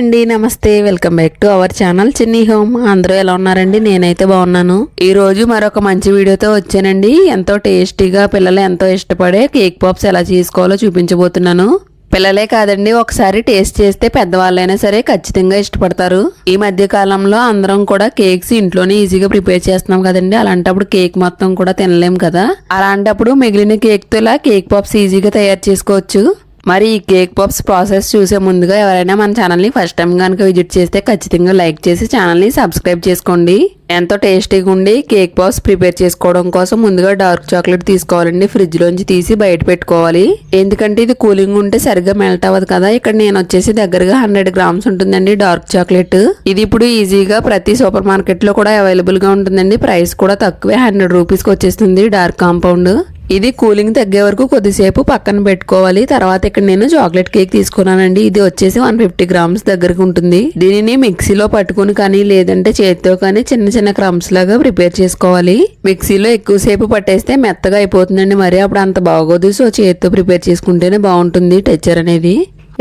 అండి నమస్తే. Welcome back to our channel Chinni home. అందరూ ఎలా ఉన్నారండి? నేనైతే బాగున్నాను. ఈ రోజు మరొక మంచి వీడియోతో వచ్చానండి. ఎంతో టేస్టీగా పిల్లలు ఎంతో ఇష్టపడే కేక్ పాప్స్ ఎలా చేసుకోవాలో చూపించబోతున్నాను. పిల్లలే కాదండి ఒకసారి టేస్ట్ చేస్తే పెద్దవాళ్ళైనా సరే ఖచ్చితంగా ఇష్టపడతారు. ఈ మధ్య కాలంలో అందరం కూడా కేక్స్ ఇంట్లోనే ఈజీగా ప్రిపేర్ చేస్తున్నాం కదండి. అలాంటప్పుడు కేక్ మొత్తం కూడా తినలేం కదా. అలాంటప్పుడు మిగిలిన కేక్తోలా ఇలా కేక్ పాప్స్ ఈజీగా తయారు చేసుకోవచ్చు. మరి ఈ కేక్ పాప్స్ ప్రాసెస్ చూసే ముందుగా ఎవరైనా మన ఛానల్ని ఫస్ట్ టైం కనుక విజిట్ చేస్తే ఖచ్చితంగా లైక్ చేసి ఛానల్ని సబ్స్క్రైబ్ చేసుకోండి. ఎంతో టేస్టీగా ఉండి కేక్ పాప్స్ ప్రిపేర్ చేసుకోవడం కోసం ముందుగా డార్క్ చాక్లెట్ తీసుకోవాలండి. ఫ్రిడ్జ్లోంచి తీసి బయట పెట్టుకోవాలి. ఎందుకంటే ఇది కూలింగ్ ఉంటే సరిగ్గా మెల్ట్ అవ్వదు కదా. ఇక్కడ నేను వచ్చేసి దగ్గరగా హండ్రెడ్ గ్రామ్స్ ఉంటుందండి డార్క్ చాక్లెట్. ఇది ఇప్పుడు ఈజీగా ప్రతి సూపర్ మార్కెట్లో కూడా అవైలబుల్గా ఉంటుందండి. ప్రైస్ కూడా తక్కువే. హండ్రెడ్ రూపీస్కి వచ్చేస్తుంది డార్క్ కాంపౌండ్. ఇది కూలింగ్ తగ్గే వరకు కొద్దిసేపు పక్కన పెట్టుకోవాలి. తర్వాత ఇక్కడ నేను చాక్లెట్ కేక్ తీసుకున్నానండి. ఇది వచ్చేసి వన్ ఫిఫ్టీ గ్రామ్స్ దగ్గరకు ఉంటుంది. దీనిని మిక్సీలో పట్టుకుని కానీ లేదంటే చేతితో కానీ చిన్న చిన్న క్రమ్స్ లాగా ప్రిపేర్ చేసుకోవాలి. మిక్సీలో ఎక్కువసేపు పట్టేస్తే మెత్తగా అయిపోతుందండి మరి. అప్పుడు అంత బాగోదు. సో చేతితో ప్రిపేర్ చేసుకుంటేనే బాగుంటుంది టెక్చర్ అనేది.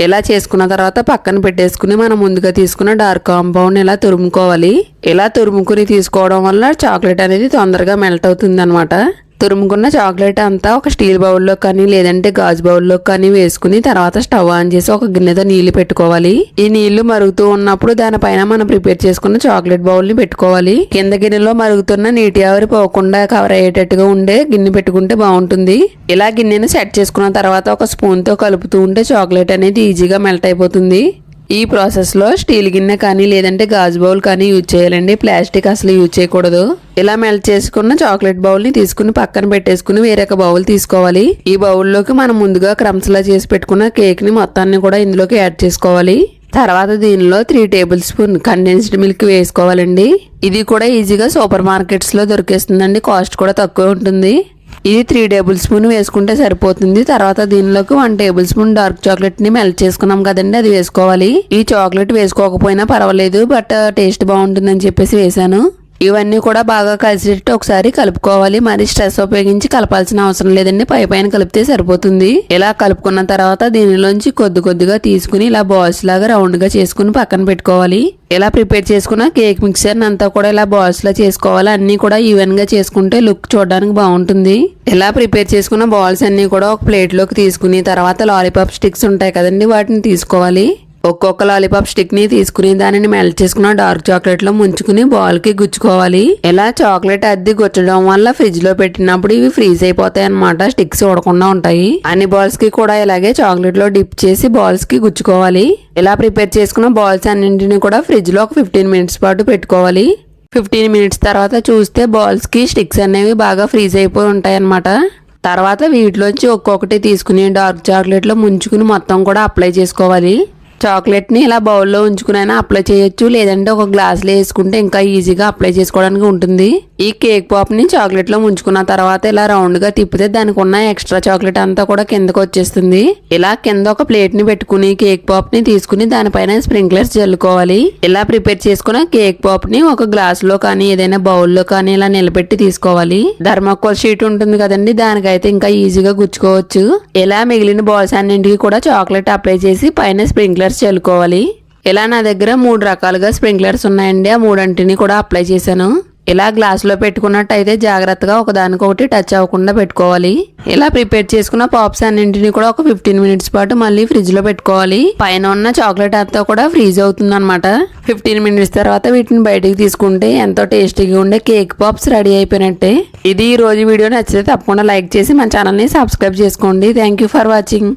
ఇలా చేసుకున్న తర్వాత పక్కన పెట్టేసుకుని మనం ముందుగా తీసుకున్న డార్క్ కాంపౌండ్ ఇలా తురుముకోవాలి. ఇలా తురుముకుని తీసుకోవడం వల్ల చాక్లెట్ అనేది తొందరగా మెల్ట్ అవుతుంది అనమాట తురుముకున్న చాక్లెట్ అంతా ఒక స్టీల్ బౌల్లో కానీ లేదంటే గాజు బౌల్లో కానీ వేసుకుని తర్వాత స్టవ్ ఆన్ చేసి ఒక గిన్నెతో నీళ్ళు పెట్టుకోవాలి. ఈ నీళ్ళు మరుగుతూ ఉన్నప్పుడు దానిపైన మనం ప్రిపేర్ చేసుకున్న చాక్లెట్ బౌల్ని పెట్టుకోవాలి. కింద గిన్నెలో మరుగుతున్న నీటి ఆవిరి పోకుండా కవర్ అయ్యేటట్టుగా ఉండే గిన్నె పెట్టుకుంటే బాగుంటుంది. ఇలా గిన్నెను సెట్ చేసుకున్న తర్వాత ఒక స్పూన్తో కలుపుతూ ఉంటే చాక్లెట్ అనేది ఈజీగా మెల్ట్ అయిపోతుంది. ఈ ప్రాసెస్లో స్టీల్ గిన్నె కానీ లేదంటే గాజు బౌల్ కానీ యూజ్ చేయాలండి. ప్లాస్టిక్ అసలు యూజ్ చేయకూడదు. ఇలా మెల్ట్ చేసుకున్న చాక్లెట్ బౌల్ని తీసుకుని పక్కన పెట్టేసుకుని వేరొక బౌల్ తీసుకోవాలి. ఈ బౌల్లోకి మనం ముందుగా క్రమ్స్లా చేసి పెట్టుకున్న కేక్ని మొత్తాన్ని కూడా ఇందులోకి యాడ్ చేసుకోవాలి. తర్వాత దీనిలో three tablespoon condensed milk వేసుకోవాలండి. ఇది కూడా ఈజీగా సూపర్ మార్కెట్స్లో దొరికేస్తుందండి. కాస్ట్ కూడా తక్కువ ఉంటుంది. ఇది త్రీ టేబుల్ స్పూన్ వేసుకుంటే సరిపోతుంది. తర్వాత దీనిలోకి వన్ టేబుల్ స్పూన్ డార్క్ చాక్లెట్ని మెల్ట్ చేసుకున్నాం కదండి అది వేసుకోవాలి. ఈ చాక్లెట్ వేసుకోకపోయినా పర్వాలేదు బట్ టేస్ట్ uh, బాగుంటుందని చెప్పేసి వేసాను ఇవన్నీ కూడా బాగా కలిసేటట్టు ఒకసారి కలుపుకోవాలి. మరి స్ట్రెస్ ఉపయోగించి కలపాల్సిన అవసరం లేదండి. పై పైన కలిపితే సరిపోతుంది. ఇలా కలుపుకున్న తర్వాత దీనిలోంచి కొద్ది కొద్దిగా తీసుకుని ఇలా బాల్స్ లాగా రౌండ్గా చేసుకుని పక్కన పెట్టుకోవాలి. ఇలా ప్రిపేర్ చేసుకున్న కేక్ మిక్చర్ అంతా కూడా ఇలా బాల్స్ లా చేసుకోవాలి. అన్ని కూడా ఈవెన్గా చేసుకుంటే లుక్ చూడడానికి బాగుంటుంది. ఇలా ప్రిపేర్ చేసుకున్న బాల్స్ అన్ని కూడా ఒక ప్లేట్లోకి తీసుకుని తర్వాత లాలీపాప్ స్టిక్స్ ఉంటాయి కదండి వాటిని తీసుకోవాలి. ఒక్కొక్క లాలీపాప్ స్టిక్ని తీసుకుని దానిని మెల్ట్ చేసుకున్న డార్క్ చాక్లెట్లో ముంచుకుని బాల్కి గుచ్చుకోవాలి. ఇలా చాక్లెట్ అద్దె గుచ్చడం వల్ల ఫ్రిడ్జ్లో పెట్టినప్పుడు ఇవి ఫ్రీజ్ అయిపోతాయి అనమాట స్టిక్స్ ఓడకుండా ఉంటాయి. అన్ని బాల్స్కి కూడా ఇలాగే చాక్లెట్లో డిప్ చేసి బాల్స్కి గుచ్చుకోవాలి. ఇలా ప్రిపేర్ చేసుకున్న బాల్స్ అన్నింటిని కూడా ఫ్రిడ్జ్లో ఒక ఫిఫ్టీన్ మినిట్స్ పాటు పెట్టుకోవాలి. ఫిఫ్టీన్ మినిట్స్ తర్వాత చూస్తే బాల్స్కి స్టిక్స్ అనేవి బాగా ఫ్రీజ్ అయిపోయి ఉంటాయి అనమాట తర్వాత వీటిలోంచి ఒక్కొక్కటి తీసుకుని డార్క్ చాక్లెట్లో ముంచుకుని మొత్తం కూడా అప్లై చేసుకోవాలి. చాక్లెట్ని ఇలా బౌల్లో ఉంచుకునైనా అప్లై చేయొచ్చు. లేదంటే ఒక గ్లాస్లో వేసుకుంటే ఇంకా ఈజీగా అప్లై చేసుకోవడానికి ఉంటుంది. ఈ కేక్ పాప్ని చాక్లెట్లో ముంచుకున్న తర్వాత ఇలా రౌండ్గా తిప్పితే దానికి ఉన్న ఎక్స్ట్రా చాక్లెట్ అంతా కూడా కిందకు వచ్చేస్తుంది. ఇలా కింద ఒక ప్లేట్ని పెట్టుకుని కేక్ పాప్ని తీసుకుని దానిపైన స్ప్రింక్లర్స్ చల్లుకోవాలి. ఇలా ప్రిపేర్ చేసుకున్న కేక్ పాప్ని ఒక గ్లాస్లో కానీ ఏదైనా బౌల్లో కానీ ఇలా నిలబెట్టి తీసుకోవాలి. ధర్మకోల్ షీట్ ఉంటుంది కదండి దానికైతే ఇంకా ఈజీగా గుచ్చుకోవచ్చు. ఇలా మిగిలిన బాల్స్ అన్నింటికి కూడా చాక్లెట్ అప్లై చేసి పైన స్ప్రింక్లర్ స్ప్రింక్లర్స్ చల్లుకోవాలి. ఇలా నా దగ్గర మూడు రకాలుగా స్ప్రింక్లర్స్ ఉన్నాయండి. ఆ మూడంటిని కూడా అప్లై చేశాను. ఇలా గ్లాస్లో పెట్టుకున్నట్టయితే జాగ్రత్తగా ఒకదానికొకటి టచ్ అవ్వకుండా పెట్టుకోవాలి. ఇలా ప్రిపేర్ చేసుకున్న పాప్స్ అన్నింటినీ కూడా ఒక ఫిఫ్టీన్ మినిట్స్ పాటు మళ్ళీ ఫ్రిడ్జ్లో పెట్టుకోవాలి. పైన ఉన్న చాక్లెట్ అంతా కూడా ఫ్రీజ్ అవుతుంది అనమాట ఫిఫ్టీన్ మినిట్స్ తర్వాత వీటిని బయటికి తీసుకుంటే ఎంతో టేస్టీగా ఉండే కేక్ పాప్స్ రెడీ అయిపోయినట్టే. ఇది ఈ రోజు వీడియో నచ్చితే తప్పకుండా లైక్ చేసి మా ఛానల్ని సబ్స్క్రైబ్ చేసుకోండి. Thank you for watching.